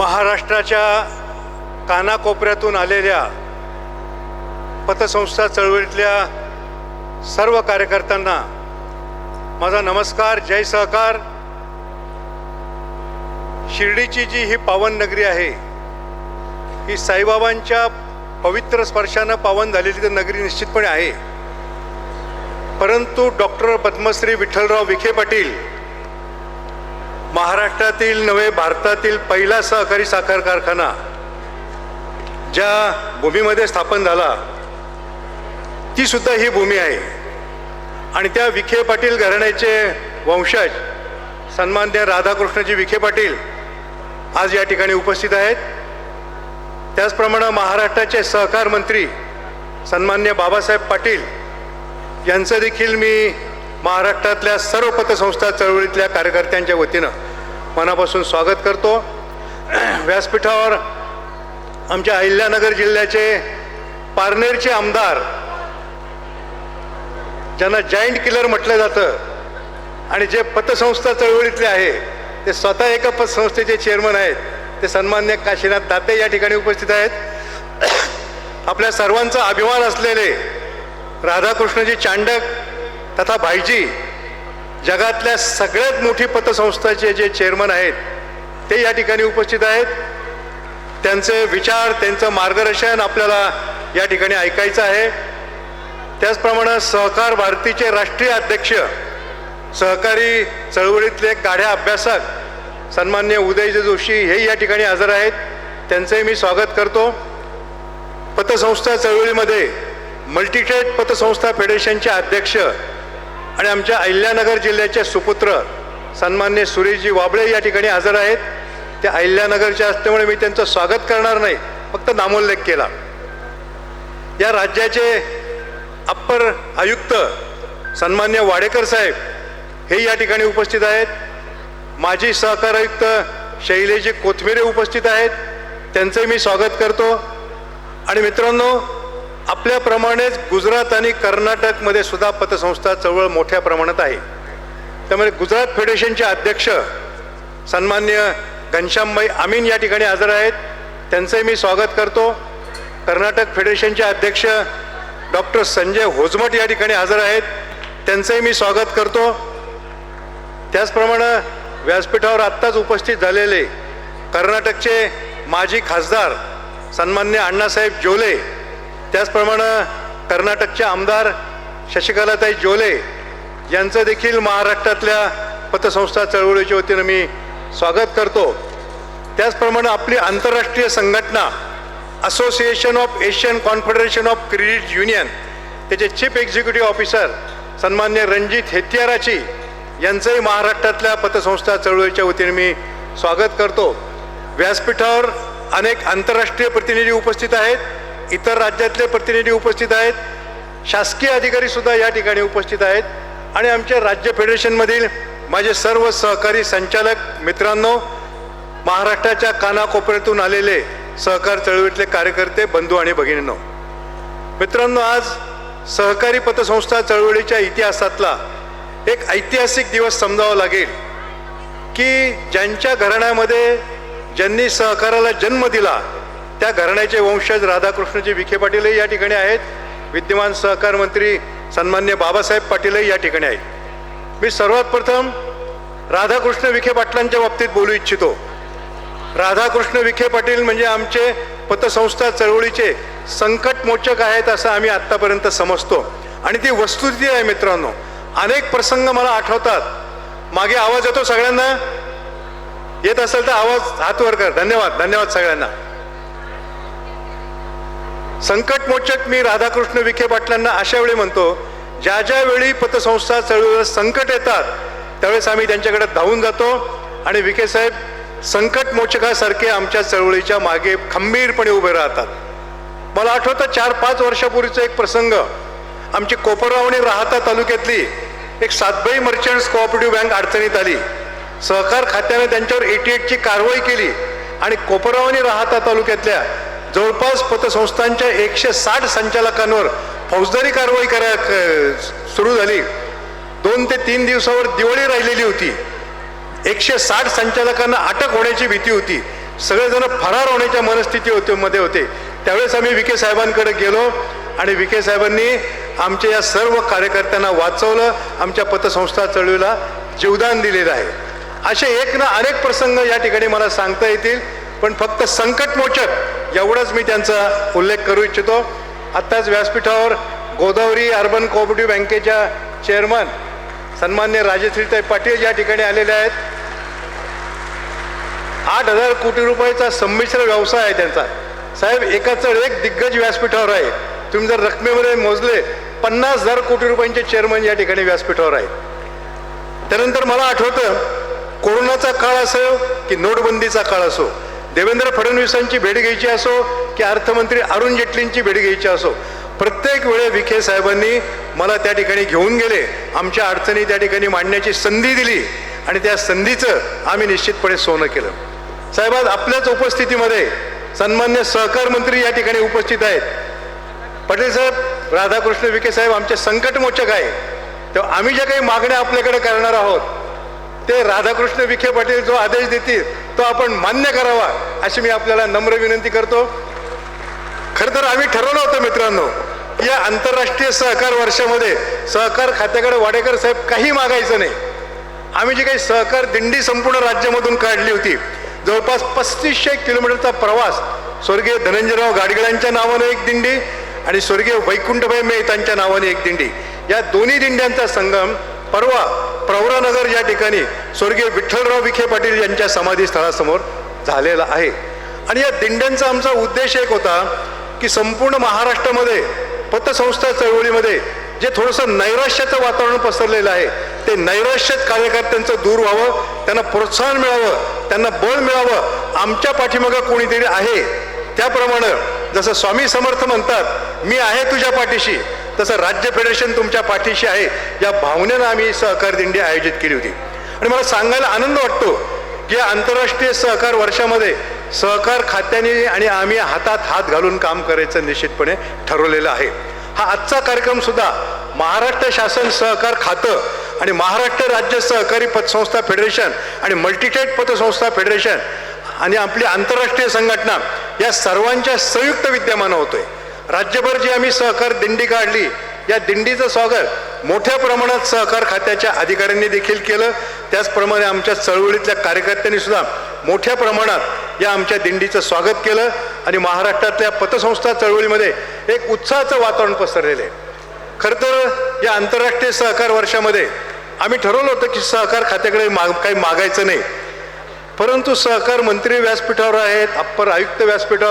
महाराष्ट्राच्या कानाकोपऱ्यातून आलेल्या पतसंस्था चळवळीतल्या सर्व कार्यकर्त्यांना माझा नमस्कार जय सहकार. शिर्डीची जी ही पावन नगरी आहे ही साईबाबांच्या पवित्र स्पर्शानं पावन झालेली तर नगरी निश्चितपणे आहे. परंतु डॉक्टर पद्मश्री विठ्ठलराव विखे पाटील महाराष्ट्रातील नव्हे भारतातील पहिला सहकारी साखर कारखाना ज्या भूमीमध्ये स्थापन झाला ती सुद्धा ही भूमी आहे. आणि त्या विखे पाटील घराण्याचे वंशज सन्मान्य राधाकृष्णजी विखे पाटील आज या ठिकाणी उपस्थित आहेत. त्याचप्रमाणे महाराष्ट्राचे सहकार मंत्री सन्मान्य बाबासाहेब पाटील यांचं देखील मी महाराष्ट्रातल्या सर्व पतसंस्था चळवळीतल्या कार्यकर्त्यांच्या वतीनं मनापासून स्वागत करतो. व्यासपीठावर आमच्या अहिल्यानगर जिल्ह्याचे पारनेरचे आमदार ज्यांना जाईंट किलर म्हटलं जातं आणि जे पतसंस्था चळवळीतले आहे ते स्वतः एका पतसंस्थेचे चेअरमन आहेत. ते सन्मान्य काशीनाथ दाते या ठिकाणी उपस्थित आहेत. आपल्या सर्वांचा अभिमान असलेले राधाकृष्णजी चांडक तथा भाईजी जगातल्या सगळ्यात मोठी पतसंस्थाचे जे चेअरमन आहेत ते या ठिकाणी उपस्थित आहेत. त्यांचे विचार त्यांचं मार्गदर्शन आपल्याला या ठिकाणी ऐकायचं आहे. त्याचप्रमाणे सहकार भारतीचे राष्ट्रीय अध्यक्ष सहकारी चळवळीतले काढ्या अभ्यासक सन्मान्य उदयजी जोशी हे या ठिकाणी हजर आहेत. त्यांचंही मी स्वागत करतो. पतसंस्था चळवळीमध्ये मल्टीट्रेड पतसंस्था फेडरेशनचे अध्यक्ष आणि आमच्या अहिल्यानगर जिल्ह्याचे सुपुत्र सन्मान्य सुरेशजी वाबळे या ठिकाणी हजर आहेत. ते अहिल्यानगरचे असल्यामुळे मी त्यांचं स्वागत करणार नाही फक्त नामोल्लेख केला. या राज्याचे अप्पर आयुक्त सन्मान्य वाडेकर साहेब हे या ठिकाणी उपस्थित आहेत. माजी सहकार आयुक्त शैलेजी कोथमिरे उपस्थित आहेत. त्यांचंही मी स्वागत करतो. आणि मित्रांनो आपल्याप्रमाणेच गुजरात आणि कर्नाटकमध्ये सुद्धा पतसंस्था चळवळ मोठ्या प्रमाणात आहे. त्यामुळे गुजरात फेडरेशनचे अध्यक्ष सन्मान्य घनश्यामबाई अमीन या ठिकाणी हजर आहेत. त्यांचंही मी स्वागत करतो. कर्नाटक फेडरेशनचे अध्यक्ष डॉक्टर संजय होजमट या ठिकाणी हजर आहेत. त्यांचंही मी स्वागत करतो. त्याचप्रमाणे व्यासपीठावर आत्ताच उपस्थित झालेले कर्नाटकचे माजी खासदार सन्मान्य अण्णासाहेब जोले त्याचप्रमाणे कर्नाटकचे आमदार शशिकलाताई जोले यांचं देखील महाराष्ट्रातल्या पतसंस्था चळवळीच्या वतीनं मी स्वागत करतो. त्याचप्रमाणे आपली आंतरराष्ट्रीय संघटना association of Asian confederation of credit union त्याचे चीफ एक्झिक्युटिव्ह ऑफिसर सन्मान्य रणजित हेत्याराची यांचंही महाराष्ट्रातल्या पतसंस्था चळवळीच्या वतीने मी स्वागत करतो. व्यासपीठावर अनेक आंतरराष्ट्रीय प्रतिनिधी उपस्थित आहेत. इतर राज्यातले प्रतिनिधी उपस्थित आहेत. शासकीय अधिकारी सुद्धा या ठिकाणी उपस्थित आहेत. आणि आमच्या राज्य फेडरेशनमधील माझे सर्व सहकारी संचालक मित्रांनो महाराष्ट्राच्या कानाकोपऱ्यातून आलेले सहकार चळवळीतले कार्यकर्ते बंधू आणि भगिनींनो. मित्रांनो आज सहकारी पतसंस्था चळवळीच्या इतिहासातला एक ऐतिहासिक दिवस समजावा लागेल की ज्यांच्या घराण्यामध्ये ज्यांनी सहकाराला जन्म दिला त्या घराण्याचे वंशज राधाकृष्णजी विखे पाटीलही या ठिकाणी आहेत. विद्यमान सहकार मंत्री सन्मान्य बाबासाहेब पाटीलही या ठिकाणी आहेत. मी सर्वात प्रथम राधाकृष्ण विखे पाटलांच्या बाबतीत बोलू इच्छितो. राधाकृष्ण विखे पाटील म्हणजे आमचे पतसंस्था चळवळीचे संकटमोचक आहेत असं आम्ही आत्तापर्यंत समजतो. आणि ती वस्तुस्थिती आहे मित्रांनो अनेक प्रसंग मला आठवतात. मागे आवाज येतो सगळ्यांना? येत असेल तर आवाज हात वर कर. धन्यवाद धन्यवाद सगळ्यांना. संकटमोचक मी राधाकृष्ण विखे पाटलांना अशा वेळी म्हणतो ज्या ज्या वेळी पतसंस्था चळवळीला संकट येतात त्यावेळेस आम्ही त्यांच्याकडे धावून जातो आणि विखे साहेब संकटमोचकासारखे आमच्या चळवळीच्या मागे खंबीरपणे उभे राहतात. मला आठवतं चार पाच वर्षापूर्वीचा एक प्रसंग. आमची कोपरगावणी राहता तालुक्यातली एक सातबाई मर्चंट्स कोऑपरेटिव्ह बँक अडचणीत आली. सहकार खात्याने त्यांच्यावर एटी एटची कारवाई केली आणि कोपरगावणी राहता तालुक्यातल्या जवळपास पतसंस्थांच्या एकशे साठ संचालकांवर फौजदारी कारवाई करा सुरू झाली. दोन ते तीन दिवसावर दिवाळी राहिलेली होती. एकशे साठ संचालकांना अटक होण्याची भीती होती. सगळेजण फरार होण्याच्या मनस्थिती होते मध्ये होते. त्यावेळेस आम्ही विखे साहेबांकडे गेलो आणि विखे साहेबांनी आमच्या या सर्व कार्यकर्त्यांना वाचवलं आमच्या पतसंस्था चळवळीला जीवदान दिलेलं आहे. असे एक ना अनेक प्रसंग या ठिकाणी मला सांगता येतील. पण फक्त संकटमोचक एवढंच मी त्यांचा उल्लेख करू इच्छितो. आत्ताच व्यासपीठावर गोदावरी अर्बन कोऑपरेटिव्ह बँकेच्या चेअरमन सन्मान्य राजश्रीताई पाटील या ठिकाणी आलेले आहेत. आठ हजार कोटी रुपयाचा संमिश्र व्यवसाय आहे त्यांचा. साहेब एकाच एक दिग्गज व्यासपीठावर आहे. तुम्ही जर रकमेमध्ये मोजले पन्नास हजार कोटी रुपयांचे चेअरमन या ठिकाणी व्यासपीठावर आहे त्यानंतर मला आठवतं कोरोनाचा काळ असो की नोटबंदीचा काळ असो देवेंद्र फडणवीसांची भेट घ्यायची असो की अर्थमंत्री अरुण जेटलींची भेट घ्यायची असो प्रत्येक वेळे विखे साहेबांनी मला त्या ठिकाणी घेऊन गेले आमच्या अडचणी त्या ठिकाणी मांडण्याची संधी दिली आणि त्या संधीचं आम्ही निश्चितपणे सोनं केलं. साहेब आज आपल्याच उपस्थितीमध्ये सन्मान्य सहकार मंत्री या ठिकाणी उपस्थित आहेत. पटेल साहेब राधाकृष्ण विखे साहेब आमचे संकटमोचक आहे. तेव्हा आम्ही ज्या काही मागण्या आपल्याकडे करणार आहोत ते राधाकृष्ण विखे पाटील जो आदेश देतील तो आपण मान्य करावा अशी मी आपल्याला नम्र विनंती करतो. खरं तर आम्ही ठरवलं होतं मित्रांनो या आंतरराष्ट्रीय सहकार वर्षामध्ये सहकार खात्याकडे वाडेकर साहेब काही मागायचं नाही. आम्ही जी काही सहकार दिंडी संपूर्ण राज्यामधून काढली होती जवळपास पस्तीसशे किलोमीटरचा प्रवास स्वर्गीय धनंजयराव गाडगिळांच्या नावानं एक दिंडी आणि स्वर्गीय वैकुंठभाई मेहतांच्या नावाने एक दिंडी. या दोन्ही दिंड्यांचा संगम परवा प्रवरानगर या ठिकाणी स्वर्गीय विठ्ठलराव विखे पाटील यांच्या समाधीस्थळासमोर झालेला आहे. आणि या दिंड्यांचा आमचा उद्देश एक होता की संपूर्ण महाराष्ट्रामध्ये पतसंस्था चळवळीमध्ये जे थोडंसं नैराश्याचं वातावरण पसरलेलं आहे ते नैराश्यात कार्यकर्त्यांचं दूर व्हावं त्यांना प्रोत्साहन मिळावं त्यांना बळ मिळावं आमच्या पाठीमागं कोणीतरी आहे. त्याप्रमाणे जसं स्वामी समर्थ म्हणतात मी आहे तुझ्या पाठीशी तसं राज्य फेडरेशन तुमच्या पाठीशी आहे. या भावनेनं आम्ही सहकार दिंडी आयोजित केली होती. आणि मला सांगायला आनंद वाटतो की या आंतरराष्ट्रीय सहकार वर्षामध्ये सहकार खात्याने आणि आम्ही हातात हात घालून काम करायचं निश्चितपणे ठरवलेलं आहे. हा आजचा कार्यक्रमसुद्धा महाराष्ट्र शासन सहकार खातं आणि महाराष्ट्र राज्य सहकारी पतसंस्था फेडरेशन आणि मल्टीटेट पतसंस्था फेडरेशन आणि आपली आंतरराष्ट्रीय संघटना या सर्वांच्या संयुक्त विद्यमानं होतोय. राज्यभर जी आम्ही सहकार दिंडी काढली या दिंडीचं स्वागत मोठ्या प्रमाणात सहकार खात्याच्या अधिकाऱ्यांनी देखील केलं. त्याचप्रमाणे आमच्या चळवळीतल्या कार्यकर्त्यांनी सुद्धा मोठ्या प्रमाणात या आमच्या दिंडीचं स्वागत केलं आणि महाराष्ट्रातल्या पतसंस्था चळवळीमध्ये एक उत्साहाचं वातावरण पसरलेलं आहे. खरं तर या आंतरराष्ट्रीय सहकार वर्षामध्ये आम्ही ठरवलं होतं की सहकार खात्याकडे माग काही मागायचं नाही. परंतु सहकार मंत्री व्यासपीठावर आहेत अप्पर आयुक्त व्यासपीठावर